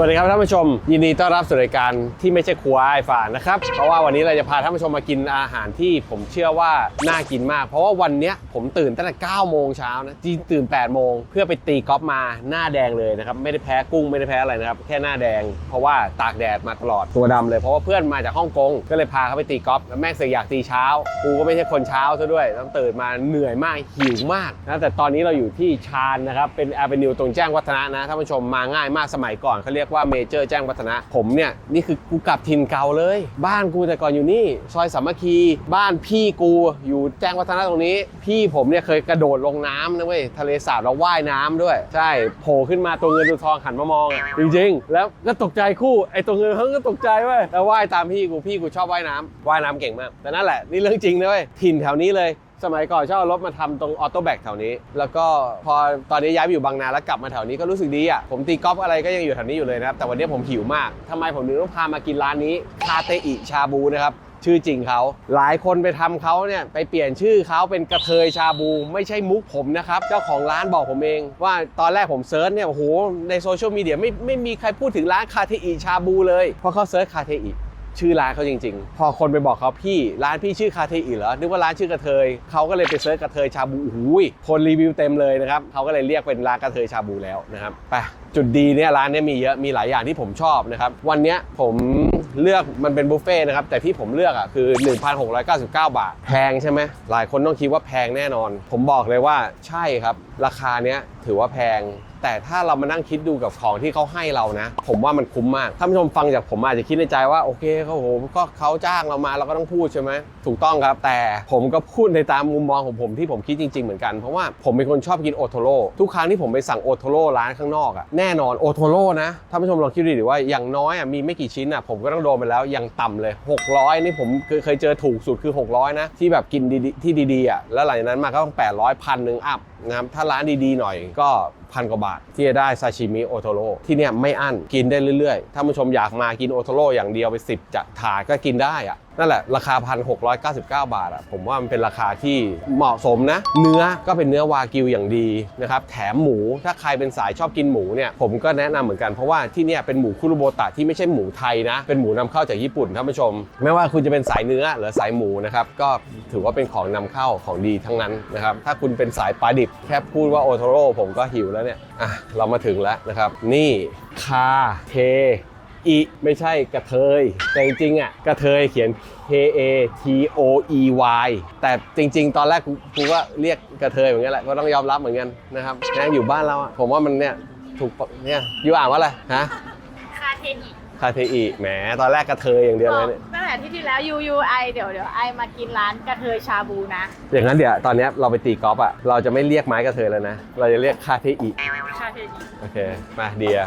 สวัสดีครับท่านผู้ชม ยินดีต้อนรับสู่รายการที่ไม่ใช่ครัวไอ้ฝานนะครับ เพราะว่าวันนี้เราจะพาท่านผู้ชมมากินอาหารที่ผมเชื่อว่าน่ากินมาก เพราะว่าวันเนี้ยผมตื่นตั้งแต่9โมงเช้านะจริงตื่น8โมงเพื่อไปตีกอล์ฟมาหน้าแดงเลยนะครับไม่ได้แพ้กุ้งไม่ได้แพ้อะไรนะครับแค่หน้าแดง เพราะว่าตากแดดมาตลอดตัวดำเลยเพราะว่าเพื่อนมาจากฮ่องกงก็เลยพาเขาไปตีกอล์ฟแล้วแม่งเสกอยากตีเช้ากูก็ไม่ใช่คนเช้าซะด้วยต้องตื่นมาเหนื่อยมากหิวมากนะแต่ตอนนี้เราอยู่ที่ชานนะครับเป็นแอเ n นิวตรงแจ้งวัฒนะนะท่านผู้ชมมาง่ายมากสมัยก่อนเขาเรียกว่าเมเจอร์แจ้งวัฒนะ ผมเนี่ยนี่คือกูกลับถิ่นเก่าเลย บ้านกูแต่ก่อนอยู่นี่ ซอยสามัคคี บ้านพี่กูอยู่แจ้งวัฒนะตรงนี้ พี่ผมเนี่ยเคยกระโดดลงน้ำนะเว้ยทะเลสาบแล้วว่ายน้ำด้วย ใช่โผล่ขึ้นมาตัวเงินตัวทองหันมามองอะจริงๆ แล้วก็ตกใจคู่ไอ้ตัวเงินเขาก็ตกใจเว้ยแล้วว่ายตามพี่กูพี่กูชอบว่ายน้ำว่ายน้ำเก่งมากแต่นั่นแหละนี่เรื่องจริงนะเว้ยถิ่นแถวนี้เลย สมัยก่อนชอบเอารถมาทำตรงออโต้แบกแถวนี้ แล้วก็พอตอนนี้ย้ายไปอยู่บางนาแล้วกลับมาแถวนี้ก็รู้สึกดีอะ ผมตีกอล์ฟอะไรก็ยังอยู่แถวนี้อยู่เลยนะครับ แต่วันนี้ผมหิวมากทำไมผมถึงต้องพามากินร้านนี้คาเตอิชาบูนะครับ ชื่อจริงเขา หลายคนไปทำเขาเนี่ยไปเปลี่ยนชื่อเขาเป็นกระเทยชาบู ไม่ใช่มุกผมนะครับ เจ้าของร้านบอกผมเอง ว่าตอนแรกผมเซิร์ชเนี่ยโอ้โหในโซเชียลมีเดียไม่ไม่มีใครพูดถึงร้านคาเทอิชาบูเลยเพราะเขาเซิร์ชคาเทอิ ชื่อร้านเขาจริง ๆ พอคนไปบอกเขาพี่ร้านพี่ชื่อคาเทอิเหรอ นึกว่าร้านชื่อกระเทยเขาก็เลยไปเซิร์ชกระเทยชาบูโอ้โหยคนรีวิวเต็มเลยนะครับเขาก็เลยเรียกเป็นร้านกระเทยชาบูแล้วนะครับไปจุดดีเนี่ยร้านเนี้มีเยอะมีหลายอย่างที่ผมชอบนะครับวันเนี้ยผมเลือกมันเป็นบุฟเฟ่ต์นะครับแต่ที่ผมเลือกอะคือ 1,699 บาท แพงใช่ไหมหลายคนต้องคิดว่าแพงแน่นอน ผมบอกเลยว่าใช่ครับ ราคาเนี้ยถือว่าแพง แต่ถ้าเรามานั่งคิดดูกับของที่เขาให้เรานะ ผมว่ามันคุ้มมากท่านผู้ชมฟังจากผมอาจจะคิดในใจว่าโอเคเขาโหก็เขาจ้างเรามาเราก็ต้องพูดใช่ไหมถูกต้องครับ แต่ผมก็พูดในตามมุมมองของผมที่ผมคิดจริง ๆ เหมือนกันเพราะว่าผมเป็นคนชอบกินโอโทโร่ทุกครั้งที่ผมไปสั่งโอโทโร่ร้านข้างนอกอะแน่นอนโอโทโร่นะท่านผู้ชมลองคิดดูดิว่าอย่างน้อยอะมีไม่กี่ชิ้นอะผมก็ต้องโดนไปแล้วอย่างต่ำเลย 600 นี่ผมเคยเคยเจอถูกสุดคือ 600 นะ ที่แบบกินดีๆที่ดีๆอะแล้วหลังจากนั้นมาก็ต้อง800พันหนึ่งอัพนะครับถ้าร้านดีๆหน่อยก็พันกว่าบาท ที่จะได้ซาชิมิโอโทโร่ที่เนี่ยไม่อั้นกินได้เรื่อยๆ ถ้าผู้ชมอยากมากินโอโทโร่อย่างเดียวไป 10จะถาดก็กินได้อะ นั่นแหละราคา 1,699 บาทอะผมว่ามันเป็นราคาที่เหมาะสมนะ เนื้อก็เป็นเนื้อวากิวอย่างดีนะครับแถมหมูถ้าใครเป็นสายชอบกินหมูเนี่ยผมก็แนะนำเหมือนกันเพราะว่าที่เนี่ยเป็นหมูคุรุโบตะที่ไม่ใช่หมูไทยนะ เป็นหมูนำเข้าจากญี่ปุ่นท่านผู้ชม ไม่ว่าคุณจะเป็นสายเนื้อหรือสายหมูนะครับก็ถือว่าเป็นของนำเข้าของดีทั้งนั้นนะครับถ้าคุณเป็นสายปลาดิบแค่พูดว่าโอโทโร่ผมก็หิวแล้วเนี่ยอะเรามาถึงแล้วนะครับนี่คาเท อีไม่ใช่กระเทย แต่จริงๆอะกระเทยเขียน K A T O E Y แต่จริง ๆ ตอนแรกกูกูก็เรียกกระเทยเหมือนกันแหละก็ต้องยอมรับเหมือนกันนะครับนะอยู่บ้านเราอะผมว่ามันเนี่ยถูกปะเนี่ยอยู่อ่านว่าอะไรฮะคาเทนิคาเทอีแหมตอนแรกกระเทยอย่างเดียวบเลอยกเนี่ย ตั้งแต่ที่ที่แล้วยูยูไอเดี๋ยวเดี๋ยวไอมากินร้านกระเทยชาบูนะ อย่างนั้นเดี๋ยวตอนเนี้ยเราไปตีกอล์ฟอะเราจะไม่เรียกไม้กระเทยแล้วนะ เราจะเรียกคาเทอีคาเทนิ โอเค มาเดีย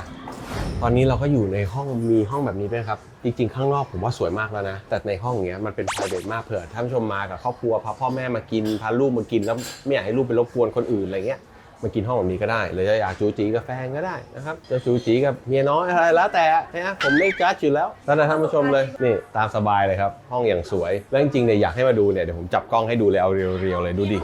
ตอนนี้เราก็อยู่ในห้องมีห้องแบบนี้ด้วยครับ จริงๆ ข้างนอกผมว่าสวยมากแล้วนะ แต่ในห้องอย่างเงี้ยมันเป็น p r i v a t มากเผื่อท่านผู้ชมมากับครอบครัวพาพ่อแม่มากินพาลูกมากินแล้วไม่อยากให้ลูกไปรบกวนคนอื่นอะไรเงี้ยมากินห้องแบบนี้ก็ได้ หรือจะอยากจูจีกับแฟนก็ได้นะครับจะจูจีกับเมียน้อยอะไรแล้วแต่นะผมไม่จัดอยู่แล้วแล้วแต่ท่านผู้ชมเลยนี่ตามสบายเลยครับ ห้องอย่างสวย แล้วจริงๆเนี่ยอยากให้มาดูเนี่ยเดี๋ยวผมจับกล้องให้ดูเลยเอาเรียวๆเลยดูดิ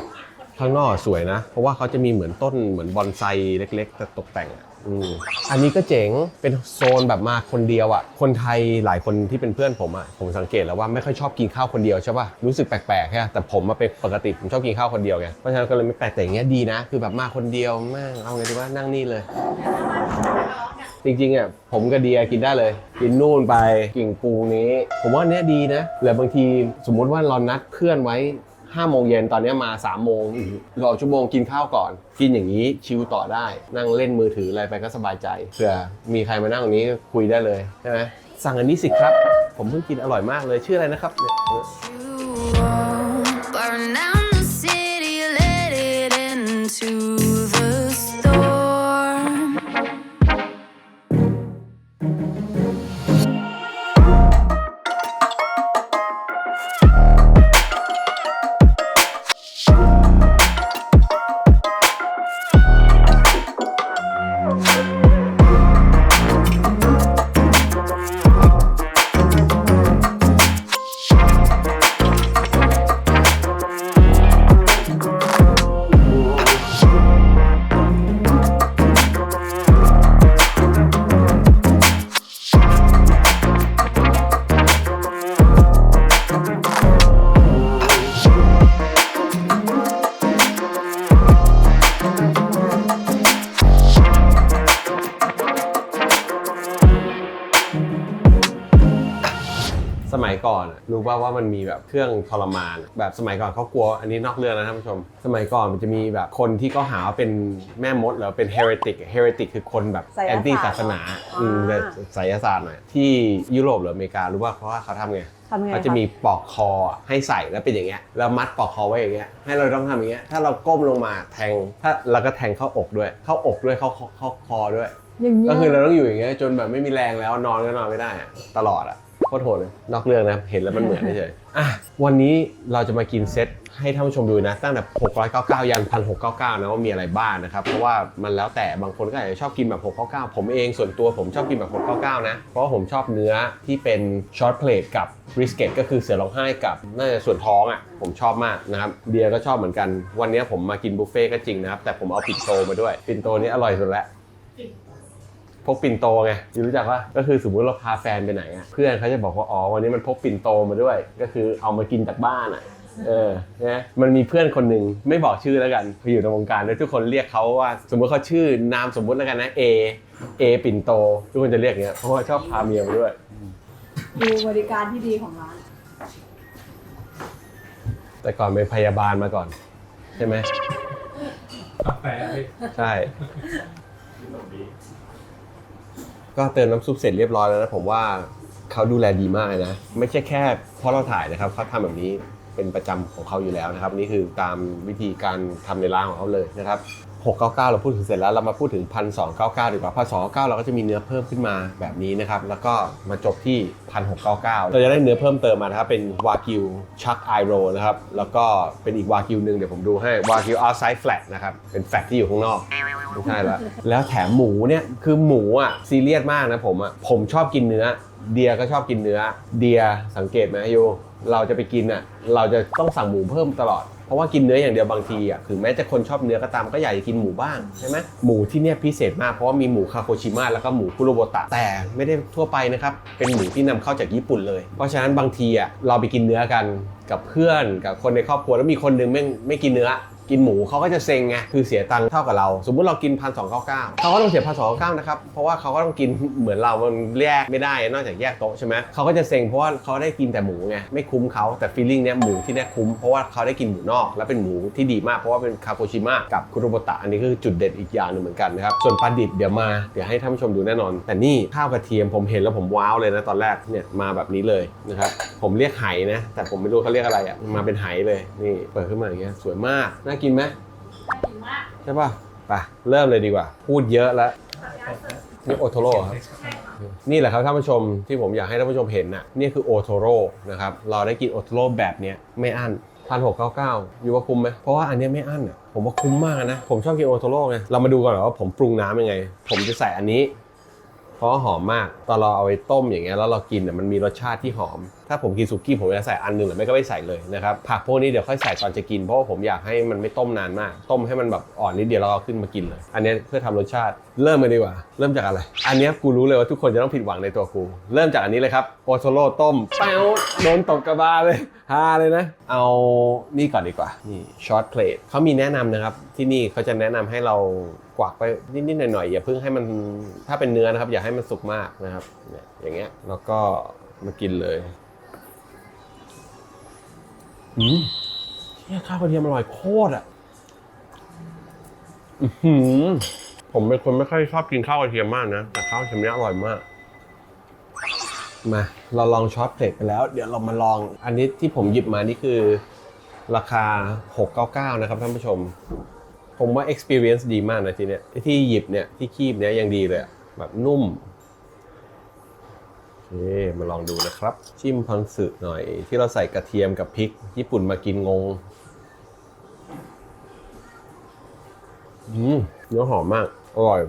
ข้างนอกสวยนะ เพราะว่าเขาจะมีเหมือนต้นเหมือนบอนไซเล็ก ๆ แต่ตกแต่ง อืมอันนี้ก็เจ๋งเป็นโซนแบบมาคนเดียวอะ คนไทยหลายคนที่เป็นเพื่อนผมอะผมสังเกตแล้วว่าไม่ค่อยชอบกินข้าวคนเดียวใช่ป่ะรู้สึกแปลกๆแค่แต่ผมมาเป็นปกติผมชอบกินข้าวคนเดียวไงเพราะฉะนั้นก็เลยไม่แปลกแต่อย่างเงี้ยดีนะ คือแบบมาคนเดียวแม่งเอาไงดีว่านั่งนี่เลย จริงๆอะผมกับเดียกินได้เลย กินนู่นไปกิ่งปูนี้ ผมว่าเนี้ยดีนะหรือบางทีสมมุติว่าเรานัดเพื่อนไว้ ห้าโมงเย็นตอนนี้มา3โมงรอชั่วโมงกินข้าวก่อน กินอย่างนี้ชิลต่อได้ นั่งเล่นมือถืออะไรไปก็สบายใจเผื่อมีใครมานั่งตรงนี้คุยได้เลยใช่ไหมสั่งอันนี้สิครับ ผมเพิ่งกินอร่อยมากเลยชื่ออะไรนะครับเนี่ย You won't burn down the city, let it into มัยก่อนอะรู้ป่าว่ามันมีแบบเครื่องทรมาน แบบสมัยก่อนเขากลัวอันนี้นอกเรื่องนะท่านผู้ชม สมัยก่อนมันจะมีแบบคนที่เขาหาว่าเป็นแม่มดหรือเป็น heretic heretic คือคนแบบไสยศาสตร์แอนตี้ศาสนาอ๋ออือืมแบบไสยศาสตร์หน่อยที่ยุโรปหรืออเมริการู้ว่าเขาว่าเขาทำไง ทำไงเขาจะมีปลอกคอให้ใส่แล้วเป็นอย่างเงี้ยแล้วมัดปลอกคอไว้อย่างเงี้ยให้เราต้องทำอย่างเงี้ยถ้าเราก้มลงมาแทงถ้าเราก็แทงเข้าอกด้วย เข้าอกด้วยเข้าเข้าคอด้วย อย่างเงี้ยก็คือเราต้องอยู่อย่างเงี้ยจนแบบไม่มีแรงแล้วนอนก็นอนไม่ได้อะตลอดอะ โคตรโหดเลยนอกเรื่องนะเห็นแล้วมันเหมือนเฉยๆอะวันนี้เราจะมากินเซตให้ท่านผู้ชมดูนะ ตั้งแต่ 699 ยัน 1699 นะว่ามีอะไรบ้างนะครับ เพราะว่ามันแล้วแต่บางคนก็อาจจะชอบกินแบบ 699 ผมเองส่วนตัวผมชอบกินแบบ 699 นะ เพราะผมชอบเนื้อที่เป็นช็อตเพลทกับบริสเกตก็คือเสือร้องไห้กับน่าจะส่วนท้องอะผมชอบมากนะครับเดียก็ชอบเหมือนกัน วันนี้ผมมากินบุฟเฟ่ต์ก็จริงนะครับแต่ผมเอาปิ่นโตมาด้วยปิ่นโตนี่อร่อยสุดแล้ว พกปิ่นโตไงยูรู้จักปะก็คือสมมุติเราพาแฟนไปไหนอะเพื่อนเขาจะบอกว่าอ๋อวันนี้มันพกปิ่นโตมาด้วย ก็คือเอามากินจากบ้านอะเออนะมันมีเพื่อนคนหนึ่งไม่บอกชื่อแล้วกันเขาอยู่ในวงการแล้วทุกคนเรียกเขาว่า สมมติเขาชื่อนามสมมุติแล้วกันนะเอเอปิ่นโต ทุกคนจะเรียกอย่างเงี้ยเพราะว่าชอบพาเมียมาด้วย ดูบริการที่ดีของร้าน แต่ก่อนเป็นพยาบาลมาก่อน ใช่ไหมใช่ ก็เติมน้ำซุปเสร็จเรียบร้อยแล้วนะผมว่าเขาดูแลดีมากนะ ไม่ใช่แค่เพราะเราถ่ายนะครับเขาทำแบบนี้เป็นประจำของเขาอยู่แล้วนะครับ นี่คือตามวิธีการทำในร้านของเขาเลยนะครับ 699 เราพูดถึงเสร็จแล้วเรามาพูดถึง 1,299 ดีกว่า 1,299 เราก็จะมีเนื้อเพิ่มขึ้นมาแบบนี้นะครับ แล้วก็มาจบที่ 1,699 เราจะได้เนื้อเพิ่มเติมมานะครับ เป็นวากิวชักไอโรนะครับ แล้วก็เป็นอีกวากิวหนึ่งเดี๋ยวผมดูให้ วากิว outside flat นะครับ เป็นแฟลตที่อยู่ข้างนอกไม่ใช่และแล้วแถมหมูเนี่ย คือหมูอะซีเรียสมากนะผมอะ ผมชอบกินเนื้อ เดียก็ชอบกินเนื้อ เดียสังเกตไหมโยเราจะไปกินอะ เราจะต้องสั่งหมูเพิ่มตลอด เพราะว่ากินเนื้ออย่างเดียวบางทีอะคือแม้จะคนชอบเนื้อก็ตามก็อยากจะกินหมูบ้างใช่ไหมหมูที่เนี่ยพิเศษมากเพราะว่ามีหมูคาโคชิมะแล้วก็หมูคุโรโบตะแต่ไม่ได้ทั่วไปนะครับเป็นหมูที่นำเข้าจากญี่ปุ่นเลย เพราะฉะนั้นบางทีอะเราไปกินเนื้อกันกับเพื่อนกับคนในครอบครัวแล้วมีคนหนึงไม่ไม่กินเนื้อ กินหมูเขาก็จะเซ็งไงคือเสียตังค์เท่ากับเรา สมมุติเรากินพันสองเก้าเก้าเขาก็ต้องเสียพันสองเก้าเก้านะครับเพราะว่าเขาก็ต้องกินเหมือนเรามันแยกไม่ได้นอกจากแยกโต๊ะใช่ไหมเขาก็จะเซ็งเพราะว่าเขาได้กินแต่หมูไงไม่คุ้มเขาแต่ฟีลลิ่งเนี้ยหมูที่เนี่ยคุ้มเพราะว่าเขาได้กินหมูนอก และเป็นหมูที่ดีมากเพราะว่าเป็นคาโกชิมะกับคุโรโบตะอันนี้คือจุดเด่นอีกอย่างหนึ่งเหมือนกันนะครับส่วนปลาดิบเดี๋ยวมาเดี๋ยวให้ท่านผู้ชมดูแน่นอน แต่นี่ข้าวกระเทียมผมเห็นแล้วผมว้าวเลยนะตอนแรกเนี่ยมาแบบนี้เลยนะครับผมเรียกไหนะแต่ผมไม่รู้เขาเรียกอะไรอะมาเป็นไหเลยนี่เปิดขึ้นมาอย่างเงี้ยสวยมากน่ากินไหมดีมากใช่ป่ะไปเริ่มเลยดีกว่า พูดเยอะแล้วนี่โอโทโร่ครับนี่แหละครับท่านผู้ชมที่ผมอยากให้ท่านผู้ชมเห็นน่ะนี่คือโอโทโร่นะครับเราได้กินโอโทโร่แบบเนี้ยไม่อั้นพันหกเก้าเก้าอยู่ว่าคุ้มไหมเพราะว่าอันเนี้ยไม่อั้นอะผมว่าคุ้มมากนะ ผมชอบกินโอโทโร่ไงเรามาดูก่อนว่าผมปรุงน้ำยังไง ผมจะใส่อันนี้ เพราะว่าหอมมากตอนเราเอาไปต้มอย่างเงี้ยแล้วเรากินเนี่ยมันมีรสชาติที่หอม ถ้าผมกินสุกี้ผมจะใส่อันหนึ่งหรือไม่ก็ไม่ใส่เลยนะครับผักพวกนี้เดี๋ยวค่อยใส่ตอนจะกินเพราะว่าผมอยากให้มันไม่ต้มนานมาก ต้มให้มันแบบอ่อนนิดเดียวแล้วเราขึ้นมากินเลย อันนี้เพื่อทำรสชาติเริ่มกันดีกว่า เริ่มจากอะไร อันนี้กูรู้เลยว่าทุกคนจะต้องผิดหวังในตัวกูเริ่มจากอันนี้เลยครับโอโทโร่ต้มแป๊วโดนตบกระบาเลยฮาเลยนะ เอานี่ก่อนดีกว่านี่ช็อตเพลทเขามีแนะนำนะครับที่นี่เขาจะแนะนำให้เรากวักไปนิดๆหน่อยๆอย่าเพิ่งให้มันถ้าเป็นเนื้อนะครับ อย่าให้มันสุกมากนะครับอย่างเงี้ยแล้วก็มากินเลย อืมเนี่ยข้าวกระเทียมอร่อยโคตรอะอื้อหือผมเป็นคนไม่ค่อยชอบกินข้าวกระเทียมมากนะ แต่ข้าวกระเทียมเนี้ยอร่อยมาก มาเราลองช็อตเพลทไปแล้ว เดี๋ยวเรามาลอง อันนี้ที่ผมหยิบมานี่คือราคา 699 นะครับท่านผู้ชม ผมว่า experience ดีมากนะทีเนี้ยไอ้ที่หยิบเนี่ยที่คีบเนี่ยยังดีเลยอะแบบนุ่มโอ เคมาลองดูนะครับ จิ้มพังสึหน่อย ที่เราใส่กระเทียมกับพริก ญี่ปุ่นมากินงง อืมเนื้อหอมมาก อร่อย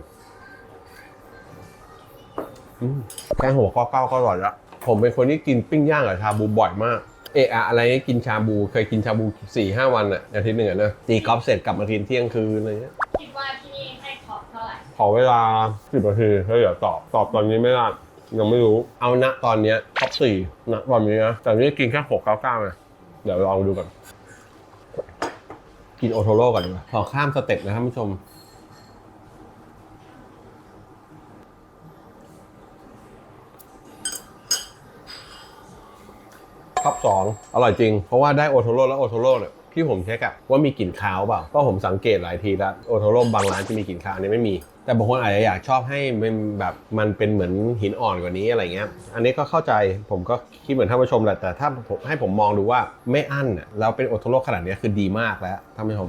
อืมแกงหัวข้อเก้าก็อร่อยละผมเป็นคนที่กินปิ้งย่างกับชาบูบ่อยมาก เอะอะอะไรนี่กินชาบูเคยกินชาบู4ี่ห้าวันอะอาทิตย์หนึ่งอะนะตีกอล์ฟเสร็จกลับมากินเที่ยงคืนอะไรเงี้ยคิดว่าที่นี่ให้ขอบเท่าไหร่ขอเวลาสิบนาทีแล้วเดี๋ยวตอบตอบตอนนี้ไม่ได้ ยังไม่รู้เอาณตอนเนี้ยท็อปสี่ณตอนนี้นะแต่นี่กินแค่หกเก้าเก้าไงเดี๋ยวลองดูก่อนกินโอโทโร่ก่อนดีกว่าขอข้ามสเต็ปนะท่านผู้ชม ท็อปสองอร่อยจริง เพราะว่าได้โอโทโร่แล้วโอโทโร่เนี่ยที่ผมเช็คอะว่ามีกลิ่นคาวเปล่าเพราะผมสังเกตหลายทีแล้วโอโทโร่บางร้านจะมีกลิ่นคาวอันนี้ไม่มี แต่บางคนอาจจะอยากชอบให้มันแบบมันเป็นเหมือนหินอ่อนกว่านี้อะไรเงี้ย อันนี้ก็เข้าใจผมก็คิดเหมือนท่านผู้ชมแหละแต่ถ้าผมให้ผมมองดูว่าไม่อั้นอะแล้วเป็นโอโทโร่ขนาดนี้คือดีมากแล้วท่านผู้ชม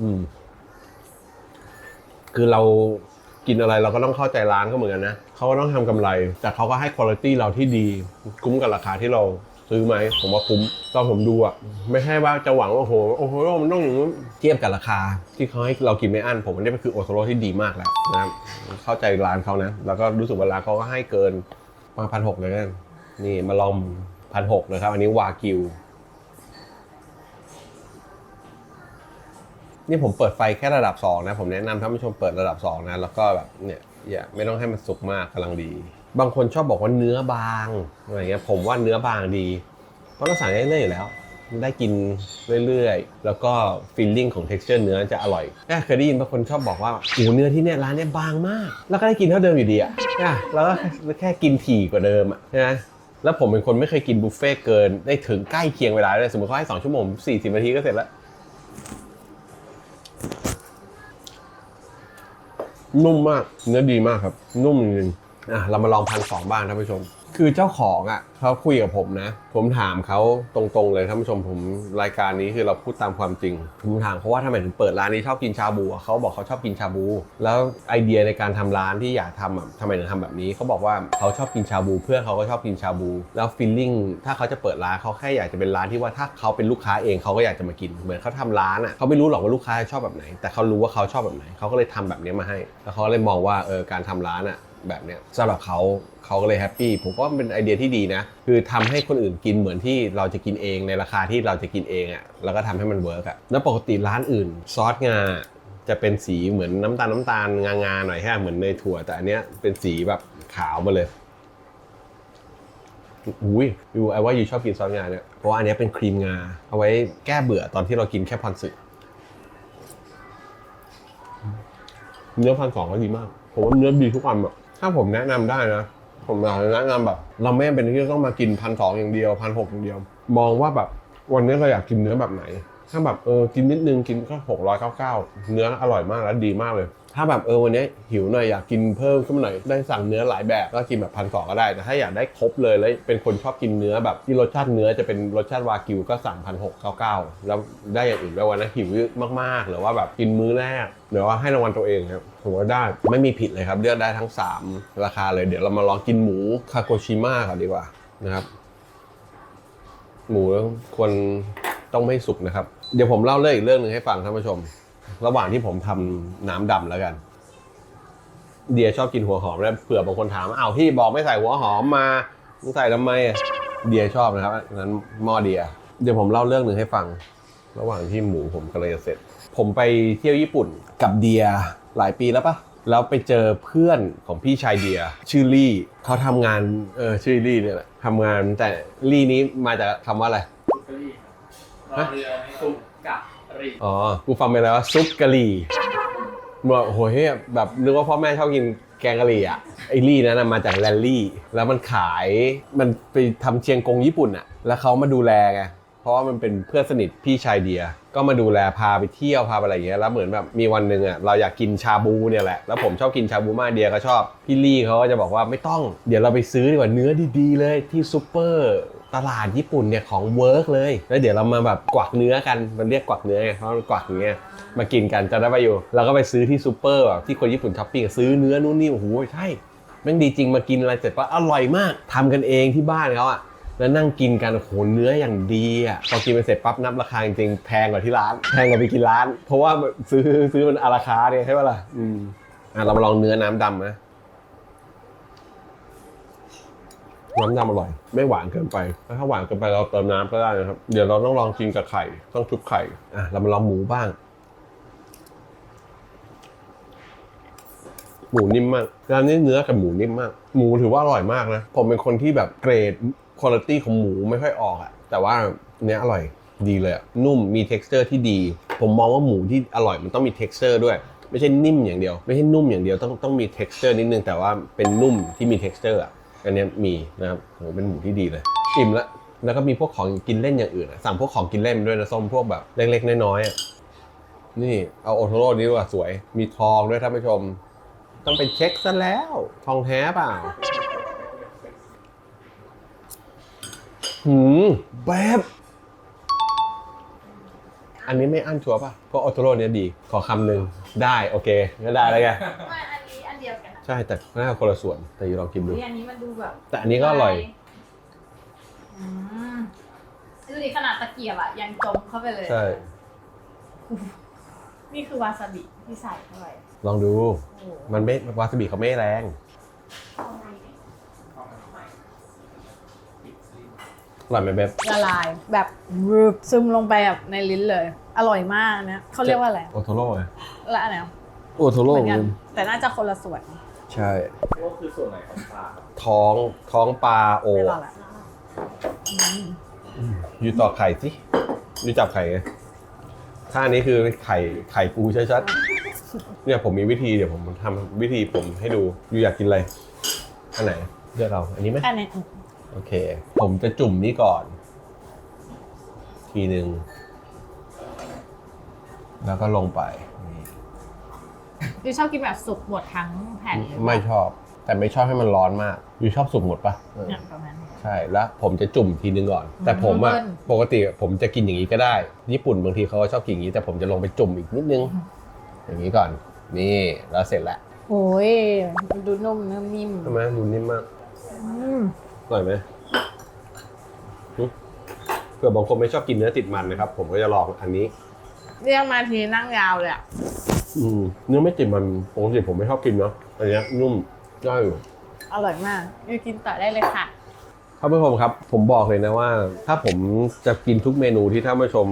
อืม คือเรากินอะไรเราก็ต้องเข้าใจร้านเขาเหมือนกันนะเขาก็ต้องทำกำไร แต่เขาก็ให้คุณภาพเราที่ดี คุ้มกับราคาที่เรา ซื้อไหมผมว่าคุ้มตอนผมดูอะไม่ใช่ว่าจะหวังว่าโอ้โหโอ้โหมันต้องอย่างนู้นเทียบกับราคา ที่เขาให้เรากินไม่อั้นผมว่านี่มันคือโอโทโร่ที่ดีมากแล้วนะครับเข้าใจร้านเขานะ แล้วก็รู้สึกว่าร้านเขาก็ให้เกินมาพันหกเลยนะนี่มาลองพันหกเลยครับ อันนี้วากิว นี่ผมเปิดไฟแค่ระดับ2นะ ผมแนะนำท่านผู้ชมเปิดระดับ2นะ แล้วก็แบบเนี่ยอย่าไม่ต้องให้มันสุกมากกำลังดี บางคนชอบบอกว่าเนื้อบางอะไรเงี้ยผมว่าเนื้อบางดี เพราะเราสั่งได้เรื่อยๆอยู่แล้ว ได้กินเรื่อยๆ แล้วก็ฟีลลิ่งของ t e x t อร์เนื้อจะอร่อยแเคยได้ยินบางคนชอบบอกว่าอ้เนื้อที่เนี่ยร้านเนี่ยบางมาก แล้วก็ได้กินเท่าเดิมอยู่ดีอะอะแล้วก็แค่กินถี่กว่าเดิมอะใช่ไหมแล้วผมเป็นคนไม่เคยกินบุฟเฟ่เกินได้ถึงใกล้เคียงเวลาเลยสมมติเขาให้สองชั่วโมง40นาทีก็เสร็จแล้วนุ่มมากเนื้อดีมากครับ นุ่มจริง อะเรามาลองพันสองบ้างท่านผู้ชม คือเจ้าของอะเขาคุยกับผมนะ ผมถามเขาตรงๆเลยท่านผู้ชมผมรายการนี้คือเราพูดตามความจริงผมถามเขาว่าทำไมถึงเปิดร้านนี้ชอบกินชาบูอะเขาบอกเขาชอบกินชาบู แล้วไอเดียในการทำร้านที่อยากทำอะทำไมถึงทำแบบนี้เขาบอกว่าเขาชอบกินชาบู เพื่อนเขาก็ชอบกินชาบู แล้วฟีลลิ่งถ้าเขาจะเปิดร้านเขาแค่อยากจะเป็นร้านที่ว่าถ้าเขาเป็นลูกค้าเองเขาก็อยากจะมากินเหมือนเขาทำร้านอะเขาไม่รู้หรอกว่าลูกค้าชอบแบบไหน แต่เขารู้ว่าเขาชอบแบบไหนเขาก็เลยทำแบบนี้มาให้ แล้วเขาเลยมองว่าเออการทำร้านอะ แบบเนี้ยสำหรับเขาเขาก็เลยแฮปปี้ผมว่ามันเป็นไอเดียที่ดีนะ คือทำให้คนอื่นกินเหมือนที่เราจะกินเองในราคาที่เราจะกินเองอะ่ะแล้วก็ทำให้มันเวิร์กอะ่ะแล้วปกติร้านอื่นซอสงาจะเป็นสีเหมือนน้ำตาลน้ำตาลงางาๆหน่อยแค่เหมือนเนถั่ว แต่อันเนี้ยเป็นสีแบบขาวมาเลยอุ้ยยูไอว่ายูชอบกินซอสงาเนี่ยเพราะาอันเนี้ยเป็นครีมงา เอาไว้แก้เบื่อตอนที่เรากินแค่พอนสึเนื้อพันสองก็ดีมาก ผมว่าเนื้อดีทุกอันแบบ ถ้าผมแนะนำได้นะ ผมอยากจะแนะนำแบบ เราไม่จำเป็นที่จะต้องมากินพันสองอย่างเดียวพันหกอย่างเดียว มองว่าแบบวันนี้เราอยากกินเนื้อแบบไหน ถ้าแบบเออกินนิดนึงกินก็หกร้อยเก้าเก้าเนื้ออร่อยมากและดีมากเลย ถ้าแบบเออวันนี้หิวหน่อยอยากกินเพิ่มขึ้นมาหน่อยได้สั่งเนื้อหลายแบบก็กินแบบพันสองก็ได้แต่ถ้าอยากได้ครบเลยแล้วเป็นคนชอบกินเนื้อแบบที่รสชาติเนื้อจะเป็นรสชาติวากิวก็สั่งพันหกเก้าเก้าแล้วได้อย่างอื่นด้วยวันนั้นหิวมากๆ หรือว่าแบบกินมื้อแรกหรือว่าให้รางวัลตัวเองครับผมว่าได้ไม่มีผิดเลยครับเลือกได้ทั้ง 3 ราคาเลยเดี๋ยวเรามาลองกินหมูคาโกชิมะก่อนดีกว่านะครับ หมูควรต้องไม่สุกนะครับ เดี๋ยวผมเล่าเรื่องอีกเรื่องหนึ่งให้ฟังท่านผู้ชม ระหว่างที่ผมทำน้ำดำแล้วกัน เดียชอบกินหัวหอมแล้วเผื่อบางคนถามอ้าวพี่บอกไม่ใส่หัวหอมมามึงใส่ทำไมเดียชอบนะครับนั้นหม้อเดีย เดี๋ยวผมเล่าเรื่องหนึ่งให้ฟัง ระหว่างที่หมูผมกำลังจะเสร็จ ผมไปเที่ยวญี่ปุ่นกับเดียหลายปีแล้วปะแล้วไปเจอเพื่อนของพี่ชายเดีย ชื่อลี่เขาทำงานเออชื่อลี่เนี่ยแหละทำงานแต่ลี่นี้มาจากคำว่าอะไรกะะหรี่อ๋อ กูฟังไปแล้วว่าซุปกะหรี่เมื่อโอ้โหเฮ้ยแบบนึกว่าพ่อแม่ชอบกินแกงกะหรี่อะไอ้ลี่นั้นนะมาจากแรลลี่ แล้วมันขายมันไปทำเชียงกงญี่ปุ่นอะ แล้วเขามาดูแลไงเพราะว่ามันเป็นเพื่อนสนิทพี่ชายเดีย ก็มาดูแลพาไปเที่ยวพาไปอะไรอย่างเงี้ยแล้วเหมือนแบบมีวันหนึ่งอะเราอยากกินชาบูเนี่ยแหละแล้วผมชอบกินชาบูมากเดียก็ชอบพี่ลี่เขาก็จะบอกว่าไม่ต้อง เดี๋ยวเราไปซื้อดีกว่าเนื้อดีๆเลยที่ซูเปอร์ ตลาดญี่ปุ่นเนี่ยของเวิร์กเลย แล้วเดี๋ยวเรามาแบบกวักเนื้อกัน มันเรียกกวักเนื้อไงเพราะมันกวักอย่างเงี้ยมากินกันจะได้ไปอยู่เราก็ไปซื้อที่ซูเปอร์แบบที่คนญี่ปุ่นช้อปปิ้งซื้อเนื้อนู่นนี่โอ้โหใช่แม่งดีจริงมากินอะไรเสร็จปะอร่อยมากทำกันเองที่บ้านเขาอะแล้วนั่งกินกันโหเนื้ออย่างดีอะพอกินไปเสร็จปั๊บนับราคาจริงแพงกว่าที่ร้านแพงกว่าไปกินร้าน เพราะว่าซื้อซื้อมันอาราคาเนี่ยใช่ปะล่ะอืมอะเรามาลองเนื้อน้ำดำนะ น้ำดำอร่อย ไม่หวานเกินไป ถ้าหวานเกินไปเราเติมน้ำก็ได้นะครับ เดี๋ยวเราต้องลองกินกับไข่ ต้องชุบไข่ อะ เรามาลองหมูบ้าง หมูนิ่มมากร้านนี้เนื้อกับหมูนิ่มมาก หมูถือว่าอร่อยมากนะ ผมเป็นคนที่แบบเกรดคุณภาพของหมูไม่ค่อยออกอะแต่ว่าเนี้ยอร่อยดีเลยอะนุ่มมี t e x t อร์ที่ดี ผมมองว่าหมูที่อร่อยมันต้องมี t e x t อร์ด้วยไม่ใช่นิ่มอย่างเดียว ไม่ใช่นุ่มอย่างเดียวต้องต้องมี t e x t อร์นิดนึงแต่ว่าเป็นนุ่มที่มี t e x t อร์อะ อันนี้มีนะครับโหเป็นหมูที่ดีเลย อิ่มละแล้วก็มีพวกของกินเล่นอย่างอื่นอะสั่งพวกของกินเล่นด้วยนะส้มพวกแบบเล็กๆน้อยๆอะนี่เอาโอโทโร่นี้ว่าสวยมีทองด้วยท่านผู้ชม ต้องไปเช็คซะแล้ว ทองแท้เปล่าหืมแบบอันนี้ไม่อั้นชัวร์ป่ะเพราะโอโทโร่เนี้ยดี ขอคำหนึ่งได้ โอเคก็ได้แล้วไง ใช่แต่น่าจะคนละส่วน แต่อยู่ลองกินดู อุ๊ยอันนี้มันดูแบบแต่อันนี้ก็อร่อย อืมดูดิขนาดตะเกียบอะยังจมเข้าไปเลย ใช่ นี่คือวาซาบิที่ใส่เข้าไปลองดู โอ้โหมันไม่วาซาบิเขาไม่แรง อร่อยไหมเบบละลายแบบรึบซึมลงไปแบบในลิ้นเลย อร่อยมากนะเขาเรียกว่าอะไรโอโทโร่ไงและอันไหนอะโอโทโร่เหมือนกัน แต่น่าจะคนละส่วน ใช่ ก็คือส่วนไหนของปลาครับท้องท้องปลาโอไม่รอดละอยู่ต่อไข่สิอยู่จับไข่ไงถ้าอันนี้คือไข่ไข่ปูชัดๆเนี่ยผมมีวิธีเดี๋ยวผมทำวิธีผมให้ดูอยู่อยากกินอะไรอันไหนเลือกเราอันนี้ไหม อันนี้โอเค ผมจะจุ่มนี่ก่อน ทีหนึ่งแล้วก็ลงไป นี่ดิชอบกินแบบสุกหมดทั้งแผ่นเลยไม่ชอบ แต่ไม่ชอบให้มันร้อนมากอยู่ชอบสุกหมดปะเออเนี่ยประมาณนี้ ใช่แล้วผมจะจุ่มทีนึงก่อน แต่ผมอะเบิ้ล ปกติผมจะกินอย่างนี้ก็ได้ ญี่ปุ่นบางทีเขาก็ชอบกินอย่างนี้ แต่ผมจะลงไปจุ่มอีกนิดนึง อย่างนี้ก่อน นี่แล้วเสร็จแล้วโอ้ยมันดูนุ่มเนื้อนิ่มใช่ไหมดูนิ่มมากอืมอร่อยไหมหึเผื่อบางคนไม่ชอบกินเนื้อติดมันนะครับ ผมก็จะลองอันนี้ เรียกมาทีนั่งยาวเลยอะ อืมเนื้อไม่ติดมันปกติผมไม่ชอบกินเนาะอันเนี้ยนุ่มได้อยู่อร่อยมากยูกินต่อได้เลยค่ะท่านผู้ชมครับ ผมบอกเลยนะว่า ถ้าผมจะกินทุกเมนูที่ท่านผู้ชม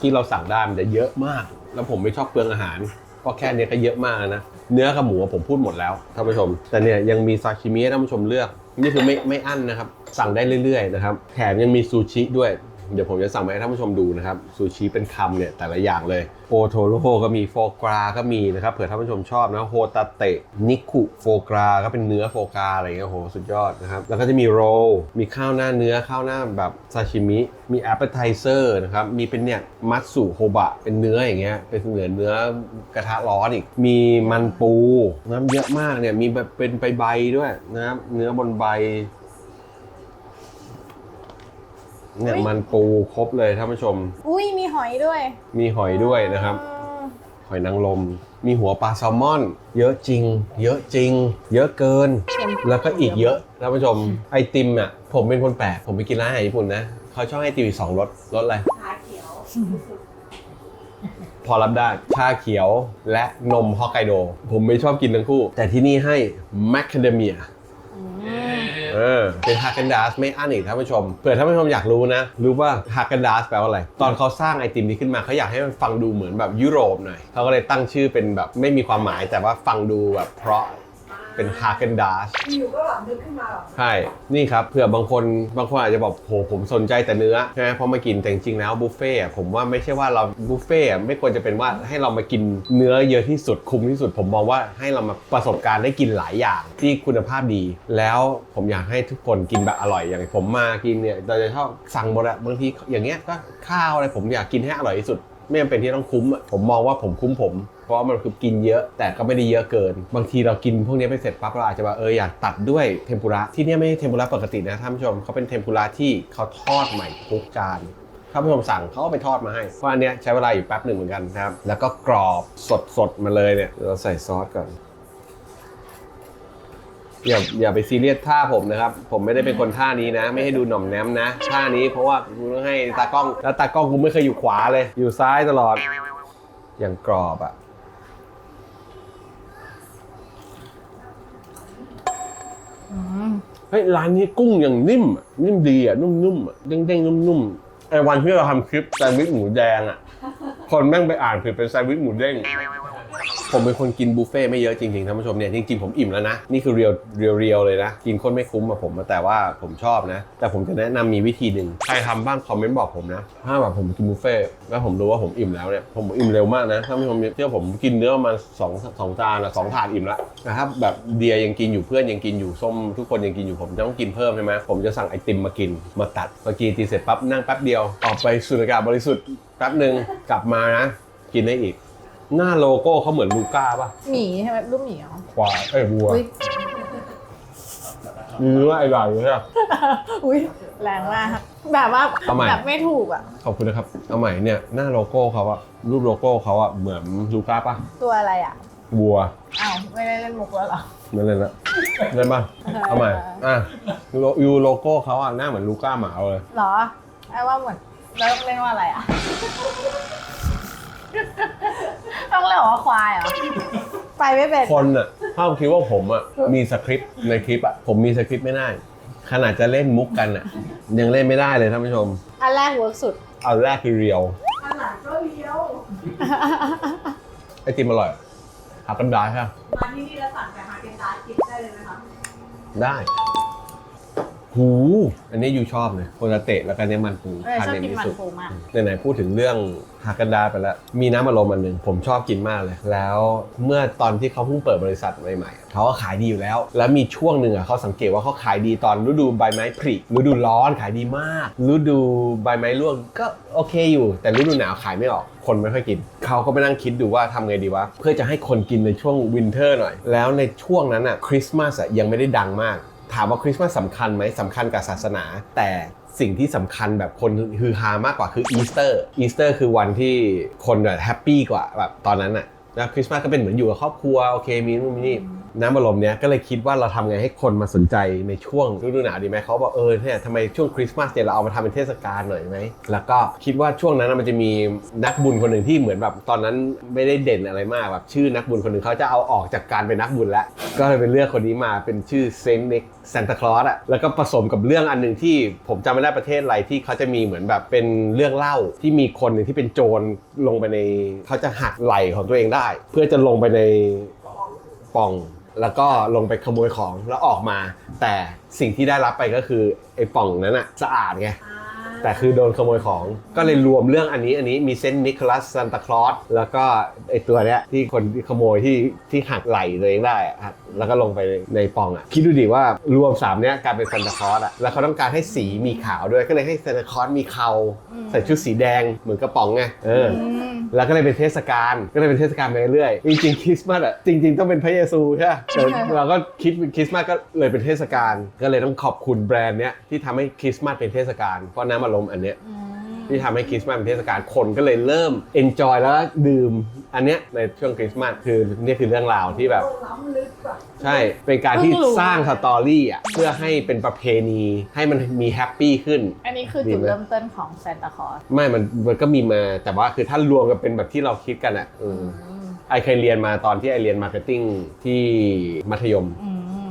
ที่เราสั่งได้มันจะเยอะมาก แล้วผมไม่ชอบเปลืองอาหารก็แค่เนี้ยก็เยอะมากนะเนื้อกับหมูผมพูดหมดแล้วท่านผู้ชม แต่เนี่ยยังมีซาชิมิให้ท่านผู้ชมเลือก นี่คือไม่ไม่อั้นนะครับ สั่งได้เรื่อยๆนะครับแถมยังมีซูชิด้วย เดี๋ยวผมจะสั่งมาให้ท่านผู้ชมดูนะครับซูชิเป็นคำเนี่ยแต่ละอย่างเลยโอโทโร่ก็มีโฟกราก็มีนะครับเผื่อท่านผู้ชมชอบนะโฮตาเตะนิคุโฟกราก็เป็นเนื้อโฟกราอะไรเงี้ยโหสุดยอดนะครับแล้วก็จะมีโรลมีข้าวหน้าเนื้อข้าวหน้าแบบซาชิมิมีแอปเปอร์ไทเซอร์นะครับมีเป็นเนี่ยมัตสึโฮบะเป็นเนื้ออย่างเงี้ยเป็นเหมือนเนื้อกระทะร้อนอีก มีมันปูน้ำเยอะมากเนี่ยมีแบบเป็นใบๆด้วยนะครับเนื้อบนใบ เนี่ยมันปูครบเลยท่านผู้ชม อุ้ยมีหอยด้วย มีหอยด้วยนะครับ หอยนางรมมีหัวปลาแซลมอน เยอะจริง เยอะจริง เยอะเกิน แล้วก็อีกเยอะท่านผู้ชมไอติมอะผมเป็นคนแปลกผมไปกินร้านอาหารญี่ปุ่นนะเขาชอบให้ไอติมอีกสองรสรสอะไรชาเขียวพอรับได้ ชาเขียวและนมฮอกไกโด ผมไม่ชอบกินทั้งคู่ แต่ที่นี่ให้แมคคาเดเมีย เออเป็นฮากันด s ไม่อั้นอีกท่านผู้ชมเผื่อท่านผู้ชมอยากรู้นะ รู้ว่าฮากันด s แปลว่าอะไร ตอนเขาสร้างไอติมนี้ขึ้นมาเขาอยากให้มันฟังดูเหมือนแบบยุโรปหน่อยเขาก็เลยตั้งชื่อเป็นแบบไม่มีความหมายแต่ว่าฟังดูแบบเพราะ เป็นฮา g ก n นด s อยู่ก็แบบนึกขึ้นมาแบบใช่ นี่ครับเผื่อบางคนบางคนอาจจะบอกโหผมสนใจแต่เนื้อใช่ไหมเพราะมากินแต่จริงๆแล้วบุฟเฟ่อะผมว่าไม่ใช่ว่าเราบุฟเฟ่อะไม่ควรจะเป็นว่าให้เรามากินเนื้อเยอะที่สุดคุ้มที่สุด ผมมองว่าให้เรามาประสบการณ์ได้กินหลายอย่างที่คุณภาพดี แล้วผมอยากให้ทุกคนกินแบบอร่อยอย่างผมมากินเนี่ยเราจะชอบสั่งหมดอะบางทีอย่างเงี้ยก็ข้าวอะไรผมอยากกินให้อร่อยที่สุด ไม่จำเป็นที่ต้องคุ้มอะผมมองว่าผมคุ้มผม เพราะมันคือกินเยอะแต่ก็ไม่ได้เยอะเกิน บางทีเรากินพวกนี้ไปเสร็จปั๊บเราอาจจะว่าเอออยากตัดด้วยเทมปุระที่นี่ไม่ใช่เทมปุระปกตินะท่านผู้ชมเขาเป็นเทมปุระที่เขาทอดใหม่ทุกจานท่านผู้ชมสั่งเขาก็ไปทอดมาให้เพราะอันเนี้ยใช้เวลาอยู่แป๊บหนึ่งเหมือนกันนะครับ แล้วก็กรอบสดสดมาเลยเนี่ยเราใส่ซอสก่อนอย่าอย่าไปซีเรียสท่าผมนะครับ ผมไม่ได้เป็นคนท่านี้นะ ไม่ให้ดูหน่อมแนมนะท่านี้เพราะว่ากูต้องให้ตากล้อง แล้วตากล้องกูไม่เคยอยู่ขวาเลย อยู่ซ้ายตลอดอย่างกรอบอะอื เฮ้ยร้านนี้กุ้งอย่างนิ่มอะนิ่มดีอะนุ่มๆอะเด้งๆนุ่มๆไอ้วันที่เราทำคลิปแซนด์วิชหมูแดงอะคนแม่งไปอ่านผิดเป็นแซนด์วิชหมูเด้ง ผมเป็นคนกินบุฟเฟ่ไม่เยอะจริงๆท่านผู้ชมเนี่ยจริงๆผมอิ่มแล้วนะ นี่คือเรียวเรียวเรียวเลยนะ กินคนไม่คุ้มมาผมแต่ว่าผมชอบนะ แต่ผมจะแนะนำมีวิธีหนึ่งใครทำบ้างคอมเมนต์บอกผมนะ ถ้าแบบผมกินบุฟเฟ่แล้วผมรู้ว่าผมอิ่มแล้วเนี่ยผมอิ่มเร็วมากนะท่านผู้ชมเที่ยวผมกินเนื้อประมาณสองสองจานอะสองถาดอิ่มแล้วนะครับแบบเดียยังกินอยู่เพื่อนยังกินอยู่ส้ม ทุกคนยังกินอยู่ผมจะต้องกินเพิ่มใช่ไหมผมจะสั่งไอติมมากินมาตัดพอกินตีเสร็จปั๊บนั่งแป๊บเดียวออกไปสูดอากาศบริสุทธิ์แป๊บหนึ่งกลับมานะกินได้อีก หน้าโลโก้เขาเหมือนลูก้าป่ะ หมีใช่ไหมรูปหมีเหรอควายเอ้ยวัวอุ้ยมีเนื้อไอ้ไหลใช่ปะ อุ้ยแรงมากแบบว่าเอาใหม่แบบไม่ถูกอะ ขอบคุณนะครับ เอาใหม่เนี่ยหน้าโลโก้เขาอะรูปโลโก้เขาอะเหมือนลูก้าป่ะตัวอะไรอะวัวอ้าวไม่ได้เล่นมุกแล้วเหรอ นั่นเลยนะเล่นป่ะเอาใหม่อะโลยูโลโก้เขาอะหน้าเหมือนลูก้าหมาเลย เหรอไอ้ว่าเหมือนแล้วต้องเล่นว่าอะไรอะ ต้องเล่นว่าควายเหรอ ไปไม่เป็น คนอะถ้าคิดว่าผมอะมีสคริปต์ในคลิปอะผมมีสคริปต์ไม่ได้ ขนาดจะเล่นมุกกันอะยังเล่นไม่ได้เลยท่านผู้ชม อันแรกเวิร์กสุด เอาแรกคือเรียวข้างหลังก็เลี้ยว ไอติมอร่อยหักกันได้ใช่ปะมาที่นี่แล้วสั่งแต่หาเกนดาร์กินได้เลยนะคะ ได้ หูอันนี้ยูชอบเลยโคตาเตะแล้วก็เนี้ยมันปูเออทานชอบในกินมิมันสุปูมากไหนๆพูดถึงเรื่องฮากันดาไปแล้ว มีน้ำอารมณ์อันหนึ่งผมชอบกินมากเลย แล้วเมื่อตอนที่เขาเพิ่งเปิดบริษัทใหม่ๆเขาก็ขายดีอยู่แล้ว แล้วมีช่วงหนึ่งอะเขาสังเกตว่าเขาขายดีตอนฤดูใบไม้ผลิฤดูร้อนขายดีมาก ฤดูใบไม้ร่วงก็โอเคอยู่ แต่ฤดูหนาวขายไม่ออก คนไม่ค่อยกิน เขาก็ไปนั่งคิดดูว่าทำไงดีวะ เพื่อจะให้คนกินในช่วงวินเทอร์หน่อย แล้วในช่วงนั้นอะคริสต์มาสอะยังไม่ได้ดังมาก ถามว่าคริสต์มาสสำคัญไหมสำคัญกับศาสนา แต่สิ่งที่สำคัญแบบคนฮือฮามากกว่าคืออีสเตอร์อีสเตอร์คือวันที่คนแบบแฮปปี้กว่าแบบตอนนั้นอะแล้วคริสต์มาสก็เป็นเหมือนอยู่กับครอบครัวโอเคมีนู่นมีนี่ น้ำอารมณ์เนี้ยก็เลยคิดว่าเราทำไงให้คนมาสนใจในช่วงฤดูหนาวดีไหมเขาบอกเออเนี่ยทำไมช่วงคริสต์มาสเนี่ยเราเอามาทำเป็นเทศกาลหน่อยไหมแล้วก็คิดว่าช่วงนั้นนะมันจะมีนักบุญคนหนึ่งที่เหมือนแบบตอนนั้นไม่ได้เด่นอะไรมากแบบชื่อนักบุญคนหนึ่งเขาจะเอาออกจากการเป็นนักบุญแล้ว ก็เลยเป็นเลือกคนนี้มาเป็นชื่อเซนต์เน็กซานตาคลอสอะแล้วก็ผสมกับเรื่องอันหนึ่งที่ผมจำไม่ได้ประเทศอะไรที่เขาจะมีเหมือนแบบเป็นเรื่องเล่าที่มีคนหนึ่งที่เป็นโจรลงไปในเขาจะหักไหล่ของตัวเองได้ เพื่อจะลงไปในป่อง แล้วก็ลงไปขโมยของแล้วออกมา แต่สิ่งที่ได้รับไปก็คือไอ้ปล่องนั้นอะสะอาดไง แต่คือโดนขโมยของก็เลยรวมเรื่องอันนี้อันนี้มีเซนต์นิโคลัสซานตาคลอสแล้วก็ไอตัวเนี้ยที่คนที่ขโมยที่ที่หักไหล่ตัวเองได้อะหักแล้วก็ลงไปในปล่องอะคิดดูดิว่ารวมสามเนี้ยกลายเป็นซานตาคลอสอะแล้วเขาต้องการให้สีมีขาวด้วยก็เลยให้ซานตาคลอสมีเขาใส่ชุดสีแดงเหมือนกระป๋องไงเออแล้วก็เลยเป็นเทศกาลก็เลยเป็นเทศกาลไปเรื่อยๆจริงๆคริสต์มาสอะจริง ๆ ต้องเป็นพระเยซูใช่ไหมแต่เราก็คิดเป็นคริสต์มาสก็เลยเป็นเทศกาลก็เลยต้องขอบคุณแบรนด์เนี้ยที่ทำให้คริสต์มาสเป็นเทศกาลเพราะน้ำอารมณ์อันเนี้ยที่ทำให้คริสต์มาสเป็นเทศกาลคนก็เลยเริ่ม enjoy แล้วก็ดื่ม อันเนี้ยในช่วงคริสต์มาสคือนี่คือเรื่องราวที่แบบล้ำลึกอะใช่เป็นการที่เพิ่งรู้สร้างสตอรี่อะเพื่อให้เป็นประเพณีให้มันมีแฮปปี้ขึ้น อันนี้คือดีจุดไหมเริ่มต้นของซานตาคลอสไม่มันมันก็มีมาแต่ว่าคือถ้ารวมกันเป็นแบบที่เราคิดกันอะเออไอเคยเรียนมาตอนที่ไอเรียนมาร์เก็ตติ้งที่มัธยมอืม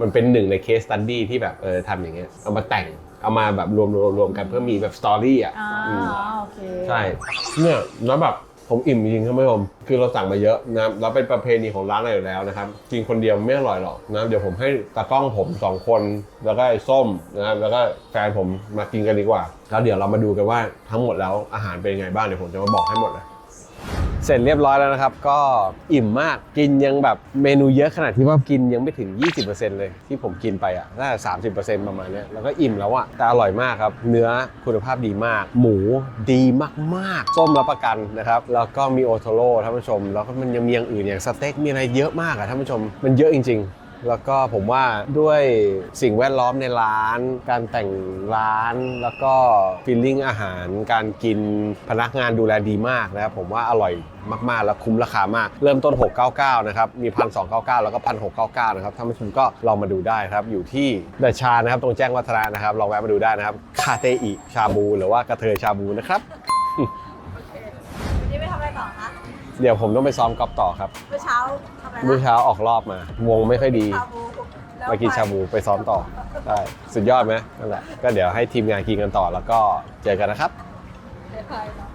มันเป็นหนึ่งในเคสตัดดี้ที่แบบเออทำอย่างเงี้ยเอามาแต่ง เอามาแบบรวมรวมรวมกันเพื่อมีแบบสตอรี่อะอ่าอืมโอเคใช่เนี่ยแล้วแบบผมอิ่มจริงๆท่านผู้ชมคือเราสั่งมาเยอะนะแล้วเป็นประเพณีของร้านเราอยู่แล้วนะครับกินคนเดียวไม่อร่อยหรอกนะเดี๋ยวผมให้ตากล้องผมสองคนแล้วก็ไอ้ส้มนะครับแล้วก็แฟนผมมากินกันดีกว่าแล้วเดี๋ยวเรามาดูกันว่าทั้งหมดแล้วอาหารเป็นยังไงบ้างเดี๋ยวผมจะมาบอกให้หมดเลย เสร็จเรียบร้อยแล้วนะครับ ก็อิ่มมากกินยังแบบเมนูเยอะขนาดที่ว่ากินยังไม่ถึง 20%เลยที่ผมกินไปอะน่าจะ30%ประมาณเนี้ยแล้วก็อิ่มแล้วอะแต่อร่อยมากครับ เนื้อคุณภาพดีมาก หมูดีมากๆส้มรับประกันนะครับแล้วก็มีโอโทโร่ท่านผู้ชม แล้วก็มันยังมีอย่างอื่นอย่างสเต็กมีอะไรเยอะมากอะท่านผู้ชมมันเยอะจริง ๆ แล้วก็ผมว่าด้วยสิ่งแวดล้อมในร้าน การแต่งร้าน แล้วก็ฟีลลิ่งอาหาร การกินพนักงานดูแลดีมากนะครับผมว่าอร่อยมากๆ แล้วคุ้มราคามาก เริ่มต้น 699 นะครับ มี 1,299 แล้วก็ 1,699 นะครับท่านผู้ชมก็ลองมาดูได้ครับ อยู่ที่เดชานะครับ ตรงแจ้งวัฒนะนะครับ ลองแวะมาดูได้นะครับ คาเตอิชาบู หรือว่ากระเทยชาบูนะครับ วันนี้ไปทำอะไรต่อคะ เดี๋ยวผมต้องไปซ้อมกอล์ฟต่อครับเมื่อเช้าทำอะไรเมื่อเช้าออกรอบมา วงไม่ค่อยดี ชาบูแล้วมากินชาบูไปซ้อมต่อใช่สุดยอดไหมนั่นแหละก็เดี๋ยวให้ทีมงานกินกันต่อแล้วก็เจอกันนะครับ ไปไปเนอะ